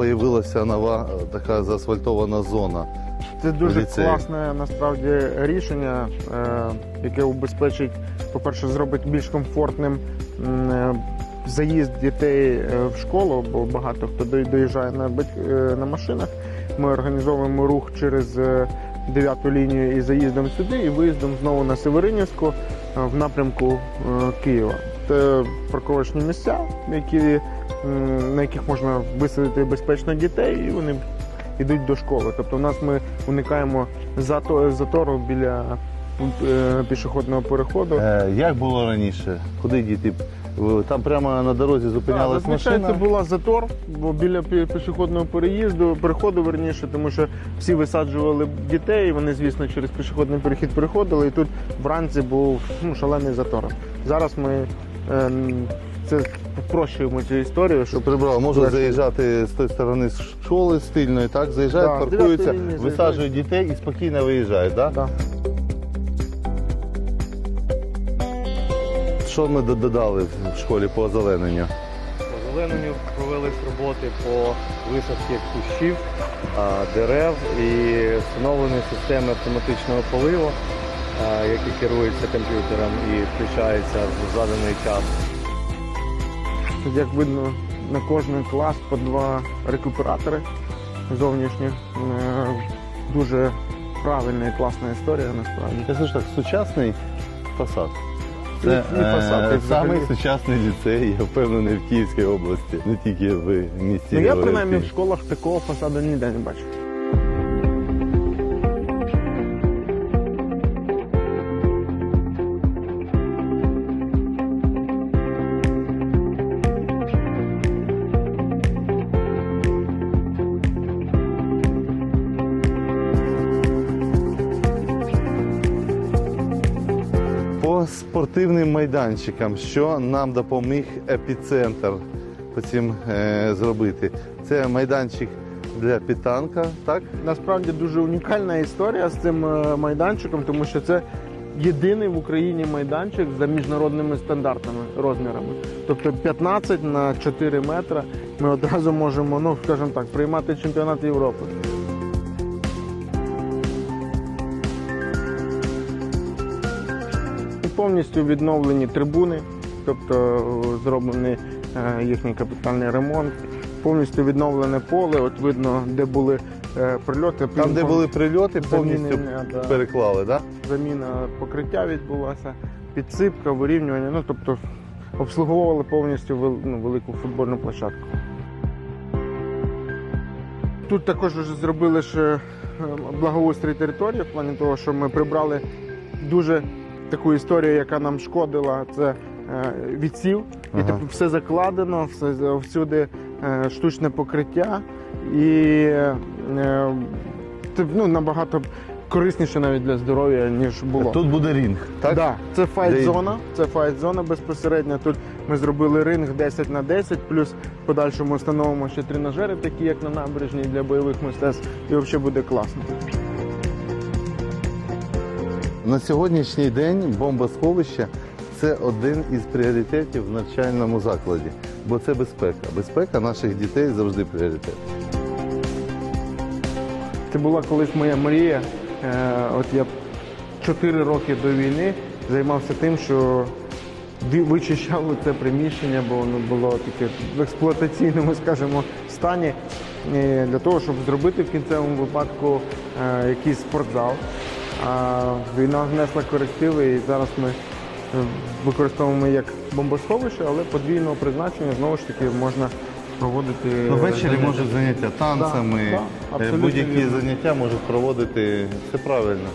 з'явилася нова е, така заасфальтована зона. Це дуже ліцею. класне насправді рішення, е, яке убезпечить, по-перше, зробить більш комфортним е, заїзд дітей в школу, бо багато хто доїжджає на, на машинах. Ми організовуємо рух через дев'яту лінію і заїздом сюди, і виїздом знову на Северинівську в напрямку Києва. Це парковочні місця, які, на яких можна висадити безпечно дітей, і вони йдуть до школи. Тобто, у нас ми уникаємо зато- затору біля е, пішохідного переходу. Е, як було раніше? Куди діти? Там прямо на дорозі зупинялась зазвичай машина. це була затор, бо біля пішохідного переїзду, переходу верніше, тому що всі висаджували дітей, вони, звісно, через пішохідний перехід переходили, і тут вранці був ну, шалений затор. Зараз ми ем, це спрощуємо цю історію, щоб прибрали, можуть заїжджати з тої сторони з школи стильної, так? Заїжджають, Так, паркуються, висаджують дітей і спокійно виїжджають, так? да. Що ми додали в школі по озелененню? По зелененню провелись роботи по висадці кущів, дерев і встановлені системи автоматичного поливу, які керуються комп'ютером і включаються в заданий час. Тут, як видно, на кожний клас по два рекуператори зовнішні. Е, Дуже правильна і класна історія насправді. Я скажу так, сучасний фасад. І е, самий сучасний ліцей, я впевнений, в Київській області, не тільки в місті. Ну, я принаймні в школах такого фасаду ніде не бачив. По спортивним майданчикам, що нам допоміг епіцентр по цим е, зробити? Це майданчик для підтанка, так? Насправді дуже унікальна історія з цим е, майданчиком, тому що це єдиний в Україні майданчик за міжнародними стандартами, розмірами. Тобто 15 на 4 метри ми одразу можемо, ну скажімо так, приймати чемпіонат Європи. Повністю відновлені трибуни, тобто е, зроблений е, їхній капітальний ремонт. Повністю відновлене поле. От видно, де були е, прильоти. Там, де були прильоти, повністю переклали, так? заміна покриття відбулася, підсипка, вирівнювання. Ну тобто обслуговували повністю ну, велику футбольну площадку. Тут також вже зробили е, благоустрій території в плані того, що ми прибрали дуже таку історію, яка нам шкодила. Це е, відсів. І Ага. тепер все закладено, все всюди е, штучне покриття і е, ну, набагато корисніше навіть для здоров'я, ніж було. Тут буде рінг, так? Да, це файт-зона. Це файт-зона безпосередньо. Тут ми зробили ринг 10 на 10, плюс в подальшому встановимо ще тренажери, такі як на набережній для бойових мистецтв, і взагалі буде класно. На сьогоднішній день бомбосховище це один із пріоритетів в навчальному закладі, бо це безпека. Безпека наших дітей завжди пріоритет. Це була колись моя мрія. Е, От я 4 роки до війни займався тим, що вичищав це приміщення, бо воно було таке в експлуатаційному, скажімо, стані. е, Для того, щоб зробити в кінцевому випадку е, якийсь спортзал. Війна внесла корективи, і зараз ми е, використовуємо як бомбосховище, але подвійного призначення знову ж таки можна проводити. Ну, ввечері заняття. можуть заняття танцями, Да, да, е, будь-які заняття можуть проводити все правильно.